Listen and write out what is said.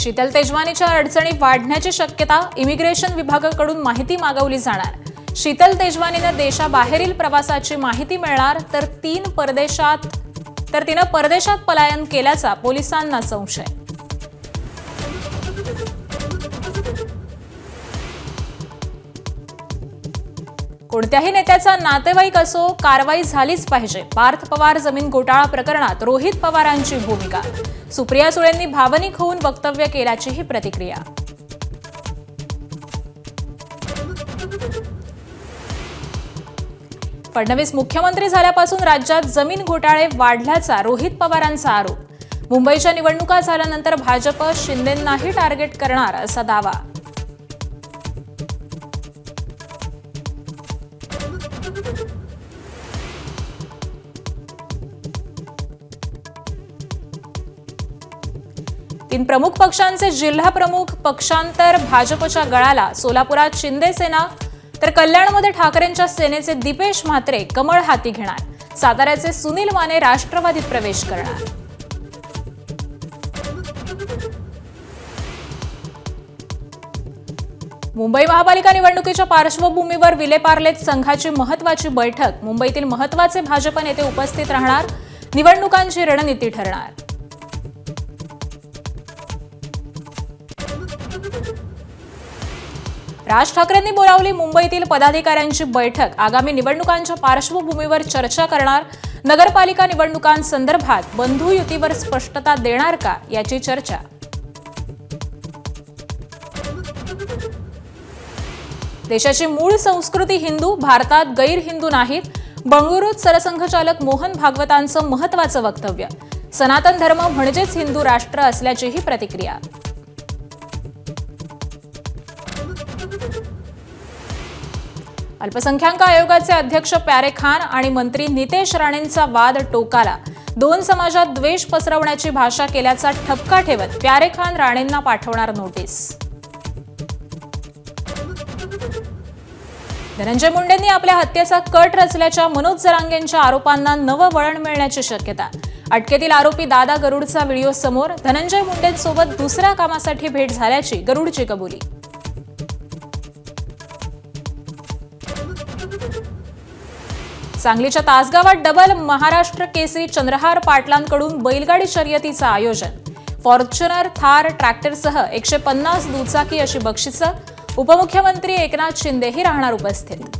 शीतल तेजवानीच्या अडचणी वाढण्याची शक्यता इमिग्रेशन विभागाकडून माहिती मागवली जाणार. शीतल तेजवानीनं देशाबाहेरील प्रवासाची माहिती मिळणार तर तीन परदेशात तर तिनं परदेशात पलायन केल्याचा पोलिसांना संशय. कोणत्याही नेत्याचा नातेवाईक असो कारवाई झालीच पाहिजे. पार्थ पवार जमीन घोटाळा प्रकरणात रोहित पवारांची भूमिका. सुप्रिया सुळेंनी भावनिक होऊन वक्तव्य केल्याचीही प्रतिक्रिया. फडणवीस मुख्यमंत्री झाल्यापासून राज्यात जमीन घोटाळे वाढल्याचा रोहित पवारांचा आरोप. मुंबईच्या निवडणुका झाल्यानंतर भाजप शिंदेंनाही टार्गेट करणार असा दावा. तीन प्रमुख पक्षांचे जिल्हा प्रमुख पक्षांतर भाजपच्या गळाला. सोलापुरात शिंदे सेना तर कल्याणमध्ये ठाकरेंच्या सेनेचे दीपेश म्हात्रे कमळ हाती घेणार. साताऱ्याचे सुनील माने राष्ट्रवादीत प्रवेश करणार. मुंबई महापालिका निवडणुकीच्या पार्श्वभूमीवर विलेपार्लेत संघाची महत्वाची बैठक. मुंबईतील महत्त्वाचे भाजप नेते उपस्थित राहणार. निवडणुकांची रणनीती ठरणार. राज ठाकरेंनी बोलावली मुंबईतील पदाधिकाऱ्यांची बैठक. आगामी निवडणुकांच्या पार्श्वभूमीवर चर्चा करणार. नगरपालिका निवडणुकांसंदर्भात बंधू युतीवर स्पष्टता देणार का? याची चर्चा. देशाची मूळ संस्कृती हिंदू भारतात गैर हिंदू नाहीत. बंगळुरूत सरसंघचालक मोहन भागवतांचं महत्वाचं वक्तव्य. सनातन धर्म म्हणजेच हिंदू राष्ट्र असल्याचीही प्रतिक्रिया. अल्पसंख्याक आयोगाचे अध्यक्ष प्यारे खान आणि मंत्री नितेश राणेंचा वाद टोकाला. दोन समाजात द्वेष पसरवण्याची भाषा केल्याचा ठपका ठेवत प्यारे खान राणेंना पाठवणार नोटीस. धनंजय मुंडेंनी आपल्या हत्येचा कट रचल्याच्या मनोज जरांगेंच्या आरोपांना नवं वळण मिळण्याची शक्यता. अटकेतील आरोपी दादा गरुडचा व्हिडिओ समोर धनंजय मुंडेंसोबत दुसऱ्या कामासाठी भेट झाल्याची गरुडची कबुली. सांगलीच्या तासगावात डबल महाराष्ट्र केसरी चंद्रहार पाटलांकडून बैलगाडी शर्यतीचं आयोजन. फॉर्च्युनर थार ट्रॅक्टरसह एकशे पन्नास दुचाकी अशी बक्षिसं उपमुख्यमंत्री एकनाथ शिंदेही राहणार उपस्थित.